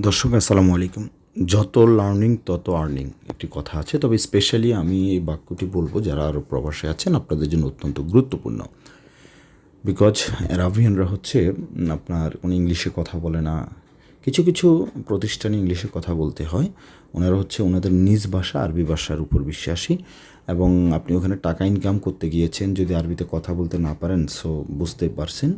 দর্শক, আসসালামু আলাইকুম। যত লার্নিং তত আর্নিং একটি কথা আছে। তবে স্পেশালি আমি এই বাক্যটি বলব, যারা আরও প্রবাসে আছেন, আপনাদের জন্য অত্যন্ত গুরুত্বপূর্ণ। বিকজ অ্যারাবিয়ানরা হচ্ছে, আপনার কোনো ইংলিশে কথা বলে না কিছু কিছু প্রতিষ্ঠানে ইংলিশে কথা বলতে হয়। ওনারা হচ্ছে ওনাদের নিজ ভাষা, আরবি ভাষার উপর বিশ্বাসী এবং আপনি ওখানে টাকা ইনকাম করতে গিয়েছেন, যদি আরবিতে কথা বলতে না পারেন সো বুঝতে পারছেন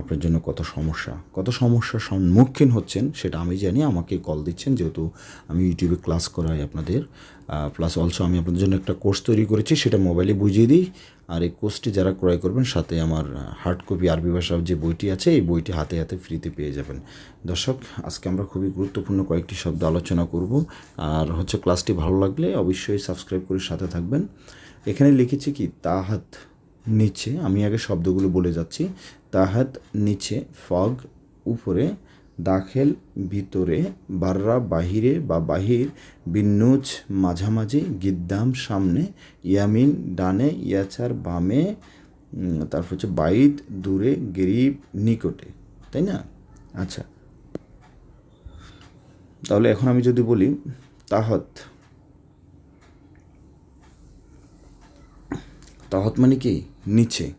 আপনার জন্য কত সমস্যা। কত সমস্যার সম্মুখীন হচ্ছেন, সেটা আমি জানি, আমাকে কল দিচ্ছেন, যেহেতু আমি ইউটিউবে ক্লাস করাই আপনাদের। প্লাস অলসো আমি আপনাদের জন্য একটা কোর্স তৈরি করেছি, সেটা মোবাইলে বুঝিয়ে দিই। আর এই কোর্সটি যারা ক্রয় করবেন, সাথে আমার হার্ড কপি আরবি ভাষার যে বইটি আছে, এই বইটি হাতে হাতে ফ্রিতে পেয়ে যাবেন। দর্শক, আজকে আমরা খুবই গুরুত্বপূর্ণ কয়েকটি শব্দ আলোচনা করব। আর হচ্ছে ক্লাসটি ভালো লাগলে অবশ্যই সাবস্ক্রাইব করে সাথে থাকবেন। এখানে লিখেছি কি, তাহাত নিচে, আমি আগে শব্দগুলো বলে যাচ্ছি। তাহাত নিচে ফগ উপরে দাখেল ভিতরে, বাররা বাহিরে বা বাহির বিন্নুজ মাঝামাঝি গিদ্দাম সামনে, ইয়ামিন ডানে, ইয়াচার বামে তারপর হচ্ছে বাইদ দূরে, গরিব নিকটে, তাই না? আচ্ছা। তাহলে এখন আমি যদি বলি, তাহত। তাহত মানে কি? নিচে।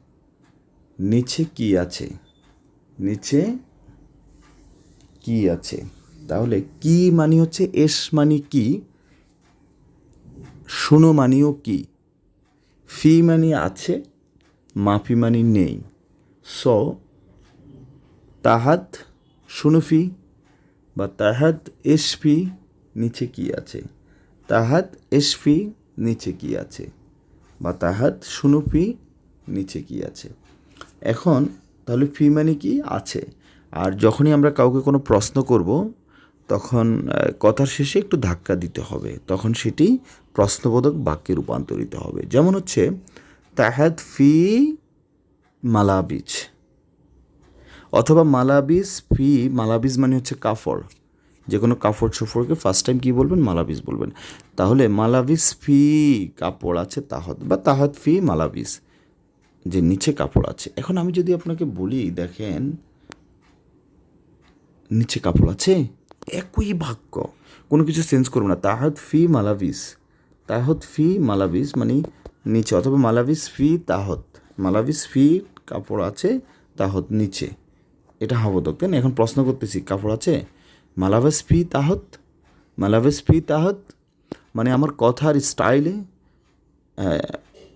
নিচে কি আছে? নিচে কি আছে? তাহলে কি মানে হচ্ছে এস মানে কি? শুনো মানিও কি? ফি মানে আছে, মাফি মানে নেই। সো, তাহাত শুনুফি বা তাহাত এসফি নিচে কি আছে? তাহাত এসফি নিচে কি আছে? বা তাহাত শুনুফি নিচে কি আছে? এখন তাহলে ফি মানে কি? আছে। আর যখনই আমরা কাউকে কোনো প্রশ্ন করব, তখন কথার শেষে একটু ধাক্কা দিতে হবে। তখন সেটি প্রশ্নবোধক বাক্যে রূপান্তরিত হবে। যেমন হচ্ছে, তাহাত ফি মালাবিজ। অথবা, মালাবিজ ফি, মালাবিজ মানে হচ্ছে কাফড় যে কোনো কাপড় চোপড়কে ফার্স্ট টাইম কী বলবেন? মালাবিজ বলবেন। তাহলে, মালাবিজ ফি কাপড় আছে তাহত, বা, তাহাত ফি মালাবিজ, যে নিচে কাপড় আছে। এখন আমি যদি আপনাকে বলি, দেখেন নিচে কাপড় আছে? একই বাক্য কোনো কিছু চেঞ্জ করব না। তাহাত ফি মালাবিস। তাহত ফি মালাবিস মানে নিচে, অথবা মালাবিস ফি তাহত। মালাবিস ফি কাপড় আছে, তাহত নিচে। এটা হাবদক তাই এখন প্রশ্ন করতেছি, কাপড় আছে? মালাবেস ফি তাহত? মালাবেস ফি তাহত? মানে আমার কথার স্টাইলে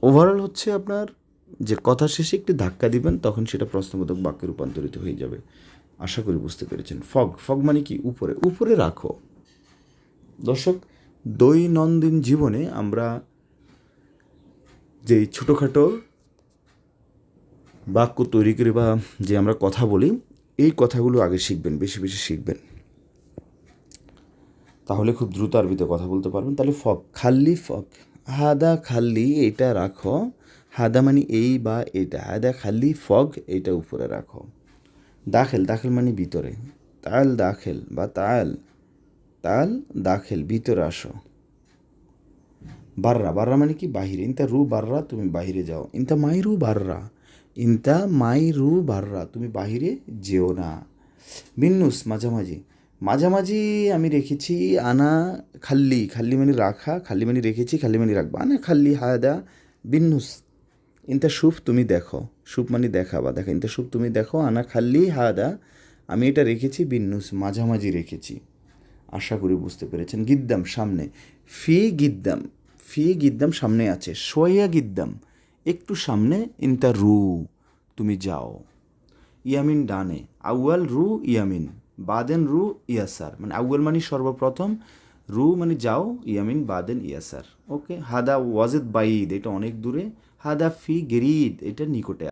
ওভারঅল হচ্ছে আপনার যে কথা শেষে একটি ধাক্কা দিবেন, তখন সেটা প্রশ্নবোধক বাক্যে রূপান্তরিত হয়ে যাবে। আশা করি বুঝতে পেরেছেন। ফগ ফগ মানে কি? উপরে উপরে রাখো। দর্শক, দৈনন্দিন জীবনে আমরা যে ছোটোখাটো বাক্য তৈরি করি বা যে আমরা কথা বলি, এই কথাগুলো আগে শিখবেন, বেশি বেশি শিখবেন। তাহলে খুব দ্রুত আরবিতে কথা বলতে পারবেন। তাহলে ফক খাল্লি ফক হাদা খাল্লি এটা রাখো। হাদা মানে এই বা এটা। হাদা খাল্লি ফগ, এটা উপরে রাখো। দাখেল দাখেল মানে ভিতরে। তাল দাখেল বা তাল তাল দাখেল, ভিতরে আসো। বাররা বাররা মানে কি? বাহিরে। ইনতা রু বাররা, তুমি বাহিরে যাও। ইনতা মাই রু বাররা। ইনতা মাই রু বাররা, তুমি বাহিরে যেও না। বিন্নুস, মাঝামাঝি। মাঝামাঝি আমি রেখেছি আনা খাল্লি। খাল্লি মানে রাখা, খাল্লি মানে রেখেছি, খাল্লি মানে রাখবা। আনা খাল্লি হায়দা বিন্নুস। ইনতা সুপ তুমি দেখো। সুপ মানে দেখা বা দেখা ইনতা সুপ তুমি দেখো, আনা খাল্লি হায়দা আমি এটা রেখেছি বিন্নুস, মাঝামাঝি রেখেছি। আশা করি বুঝতে পেরেছেন। গিদ্দাম সামনে। ফি গিদ্দাম। ফি গিদ্দাম সামনে আছে। সোয়া গিদ্দাম। একটু সামনে ইনতা রু তুমি যাও। ইয়ামিন ডানে। আউয়াল রু, ইয়ামিন। বাদেন রু, ইয়াসার। মানে আউয়াল মানে সর্বপ্রথম। রু মানে যাও, ইয়ামিন, বাদেন, ইয়াসার। ওকে? হাদা ওয়াজেদ বাইদ। এটা অনেক দূরে। হাদা ফি গেরিদ এটা নিকটে